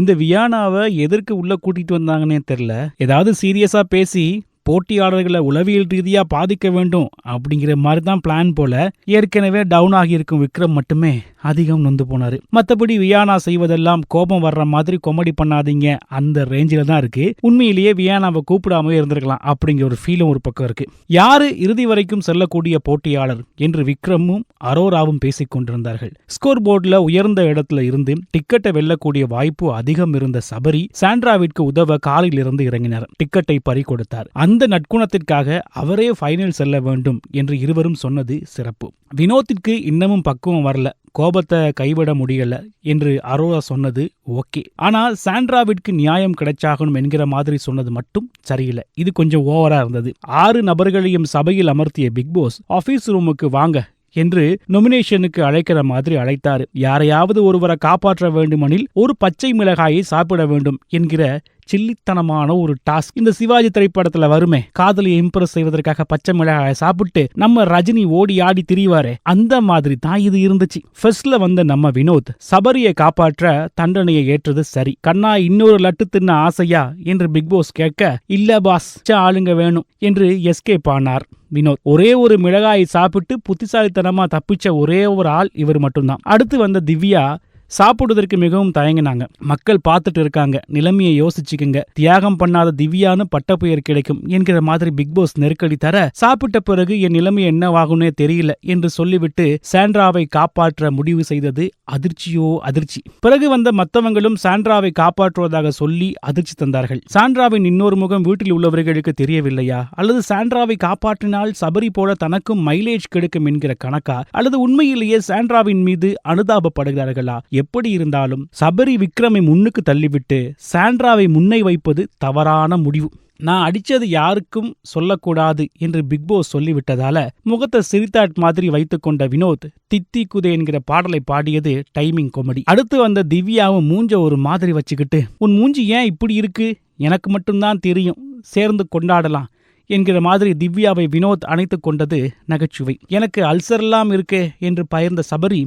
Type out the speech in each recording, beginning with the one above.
இந்த வியானாவை எதற்கு உள்ள கூட்டிட்டு வந்தாங்கன்னே தெரியல. ஏதாவது சீரியஸா பேசி போட்டியாளர்களை உளவியல் ரீதியா பாதிக்க வேண்டும் அப்படிங்கிற மாதிரி தான் பிளான் போல ஏற்கனவே டவுன் ஆகியிருக்கும் விக்ரம் மட்டுமே அதிகம் நொந்து போனாரு. மத்தபடி வியானா செய்வதெல்லாம் கோபம் வர்ற மாதிரி கொமெடி பண்ணாதீங்க. அந்த ரேஞ்சில் தான் இருக்கு. உண்மையிலேயே வியானாவை கூப்பிடாம இருந்திருக்கலாம் அப்படிங்கிற ஒரு ஃபீலும் ஒரு பக்கம் இருக்கு. யாரு இறுதி வரைக்கும் செல்லக்கூடிய போட்டியாளர் என்று விக்ரமும் அரோராவும் பேசிக் கொண்டிருந்தார்கள். ஸ்கோர் போர்டுல உயர்ந்த இடத்துல இருந்து டிக்கெட்டை வெல்லக்கூடிய வாய்ப்பு அதிகம் இருந்த சபரி சாண்ட்ராவிற்கு உதவ காரில் இருந்து இறங்கினார். டிக்கெட்டை பறி கொடுத்தார் அந்த அந்த நட்குணத்திற்காக அவரே ஃபைனல் செல்ல வேண்டும் என்று இருவரும் சொன்னது சிறப்பு. வினோத்திற்கு இன்னமும் பக்குவம் வரல. கோபத்தை கைவிட முடியல என்று அரோரா சொன்னது ஓகே. ஆனா சாண்ட்ராவிற்கு நியாயம் கிடைச்சாகணும் என்கிற மாதிரி சொன்னது மட்டும் சரியில்லை. இது கொஞ்சம் ஓவரா இருந்தது. ஆறு நபர்களையும் சபையில் அமர்த்திய பிக் பாஸ் ஆபீஸ் ரூமுக்கு வாங்க என்று நொமினேஷனுக்கு அழைக்கிற மாதிரி அழைத்தார். யாரையாவது ஒருவரை காப்பாற்ற வேண்டுமெனில் ஒரு பச்சை மிளகாயை சாப்பிட வேண்டும் என்கிற சில்லித்தனமான ஒரு டாஸ்க் இந்த சிவாஜி திரைப்படத்துல வருமே காதலியை இம்ப்ரெஸ் செய்வதற்காக பச்சை மிளகாயை சாப்பிட்டு நம்ம ரஜினி ஓடி ஆடி திரிவாரு அந்த மாதிரி தான் இது இருந்துச்சு. ஃபர்ஸ்ட்ல வந்த நம்ம வினோத் சபரியை காப்பாற்ற தண்டனையை ஏற்றது சரி. கண்ணா இன்னொரு லட்டு தின்ன ஆசையா என்று பிக் பாஸ் கேட்க இல்ல பாஸ் ஆளுங்க வேணும் என்று எஸ்கேப் ஆனார் வினோத். ஒரே ஒரு மிளகாயை சாப்பிட்டு புத்திசாலித்தனமா தப்பிச்ச ஒரே ஒரு ஆள் இவர் மட்டும்தான். அடுத்து வந்த திவ்யா சாப்பிடுவதற்கு மிகவும் தயங்கினாங்க. மக்கள் பார்த்துட்டு இருக்காங்க. நிலைமையை யோசிச்சுக்குங்க. தியாகம் பண்ணாத திவ்யான்னு பட்டப்பெயர் கிடைக்கும் என்கிற மாதிரி பிக் பாஸ் நெருக்கடி தர சாப்பிட்ட பிறகு என் நிலைமை என்னவாகும்னே தெரியல என்று சொல்லிவிட்டு சாண்ட்ராவை காப்பாற்ற முடிவு செய்தது அதிர்ச்சியோ அதிர்ச்சி. பிறகு வந்த மத்தவங்களும் சாண்ட்ராவை காப்பாற்றுவதாக சொல்லி அதிர்ச்சி தந்தார்கள். சாண்ட்ராவின் இன்னொரு முகம் வீட்டில் உள்ளவர்களுக்கு தெரியவில்லையா? அல்லது சாண்ட்ராவை காப்பாற்றினால் சபரி போல தனக்கும் மைலேஜ் கிடைக்கும் என்கிற கணக்கா? அல்லது உண்மையிலேயே சாண்ட்ராவின் மீது அனுதாபப்படுகிறார்களா? எப்படி இருந்தாலும் சபரி விக்ரமை முன்னுக்கு தள்ளிவிட்டு சாண்ட்ராவை முன்னை வைப்பது தவறான முடிவு. நான் அடிச்சது யாருக்கும் சொல்லக்கூடாது என்று பிக் பாஸ் சொல்லிவிட்டதால முகத்தை சிரித்தாட் மாதிரி வைத்துக்கொண்ட வினோத் தித்தி குதே என்கிற பாடலை பாடியது டைமிங் காமெடி அடுத்து வந்த திவ்யாவும் மூஞ்ச ஒரு மாதிரி வச்சுக்கிட்டு உன் மூஞ்சி ஏன் இப்படி இருக்கு? எனக்கு மட்டும்தான் தெரியும். சேர்ந்து கொண்டாடலாம் என்கிற மாதிரி திவ்யாவை வினோத் அணைத்து கொண்டது நகைச்சுவை. எனக்கு அல்சர்லாம் இருக்கே என்று பயந்த சபரி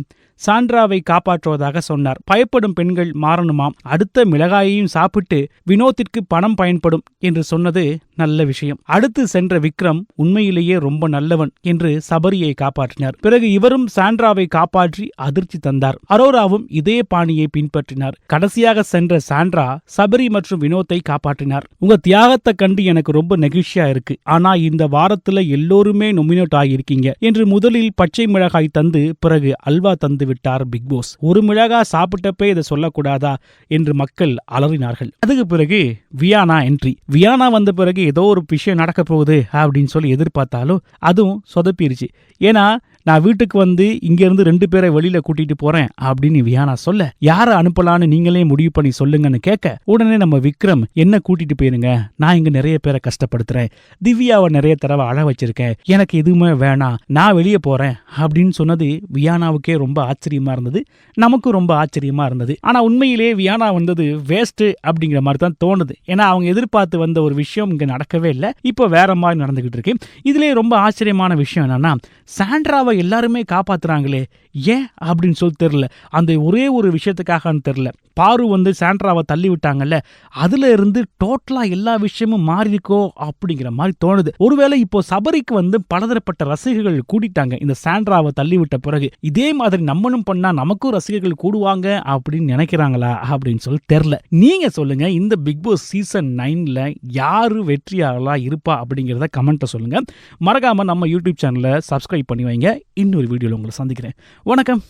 சாண்ட்ராவை காப்பாற்றுவதாக சொன்னார். பயப்படும் பெண்கள் மாறணுமாம். அடுத்த மிளகாயையும் சாப்பிட்டு வினோத்திற்கு பணம் பயன்படும் என்று சொன்னது நல்ல விஷயம். அடுத்து சென்ற விக்ரம் உண்மையிலேயே ரொம்ப நல்லவன் என்று சபரியை காப்பாற்றினார். பிறகு இவரும் சாண்ட்ராவை காப்பாற்றி அதிர்ச்சி தந்தார். அரோராவும் இதே பாணியை பின்பற்றினார். கடைசியாக சென்ற சாண்ட்ரா சபரி மற்றும் வினோத்தை காப்பாற்றினார். உங்க தியாகத்தை கண்டு எனக்கு ரொம்ப நெகிழ்ச்சியா இருக்கு. ஆனா இந்த வாரத்துல எல்லோருமே நொமினேட் ஆகியிருக்கீங்க என்று முதலில் பச்சை மிளகாய் தந்து பிறகு அல்வா தந்து விட்டார் பிக் பாஸ். ஒரு மிளகா சாப்பிட்டப்பே இதை சொல்லக்கூடாதா? என்று மக்கள் அலறினார்கள். அதுக்கு பிறகு வியானா என்ட்ரி வியானா வந்த பிறகு ஏதோ ஒரு விஷயம் நடக்க போகுது அப்படின்னு சொல்லி எதிர்பார்த்தாலும் அதுவும் சொதப்பிருச்சு. ஏன்னா நான் வீட்டுக்கு வந்து இங்க இருந்து ரெண்டு பேரை வெளியில கூட்டிட்டு போறேன் அப்படின்னு வியானா சொல்ல யாரை அனுப்பலான்னு நீங்களே முடிவு பண்ணி சொல்லுங்கன்னு கேட்க உடனே நம்ம விக்ரம் என்ன கூட்டிட்டு போயிருங்க? நான் இங்க நிறைய பேரை கஷ்டப்படுத்துறேன். திவ்யாவை நிறைய தடவை அழ வச்சிருக்கேன். எனக்கு எதுவுமே வேணாம். நான் வெளியே போறேன். அப்படின்னு சொன்னது வியானாவுக்கே ரொம்ப ஆச்சரியமா இருந்தது. நமக்கும் ரொம்ப ஆச்சரியமா இருந்தது. ஆனா உண்மையிலேயே வியானா வந்தது வேஸ்ட் அப்படிங்கிற மாதிரி தான் தோணுது. ஏன்னா அவங்க எதிர்பார்த்து வந்த ஒரு விஷயம் இங்க நடக்கவே இல்லை. இப்போ வேற மாதிரி நடந்துகிட்டு இருக்கு. இதுலயே ரொம்ப ஆச்சரியமான விஷயம் என்னன்னா சாண்ட்ராவை எல்லாருமே காப்பாத்துறாங்களே ஏன் அப்படின்னு சொல்லி தெரியல. அந்த ஒரே ஒரு விஷயத்துக்காகன்னு தெரியல. பாரு வந்து சாண்ட்ராவை தள்ளி விட்டாங்கல்ல அதுல இருந்து டோட்டலா எல்லா விஷயமும் மாறி இருக்கோ அப்படிங்கிற மாதிரி தோணுது. ஒருவேளை இப்போ சபரிக்கு வந்து பலதரப்பட்ட ரசிகர்கள் கூட்டிட்டாங்க இந்த சாண்ட்ராவை தள்ளி விட்ட பிறகு. இதே மாதிரி நம்மளும் பண்ணா நமக்கும் ரசிகர்கள் கூடுவாங்க அப்படின்னு நினைக்கிறாங்களா அப்படின்னு சொல்லி தெரியல. நீங்க சொல்லுங்க இந்த பிக் பாஸ் சீசன் நைன்ல யாரு வெற்றியாளா இருப்பா அப்படிங்கிறத கமெண்ட்டை சொல்லுங்க. மறக்காம நம்ம யூடியூப் சேனலை சப்ஸ்கிரைப் பண்ணி வைங்க. இன்னொரு வீடியோவில் உங்களை சந்திக்கிறேன். வணக்கம்.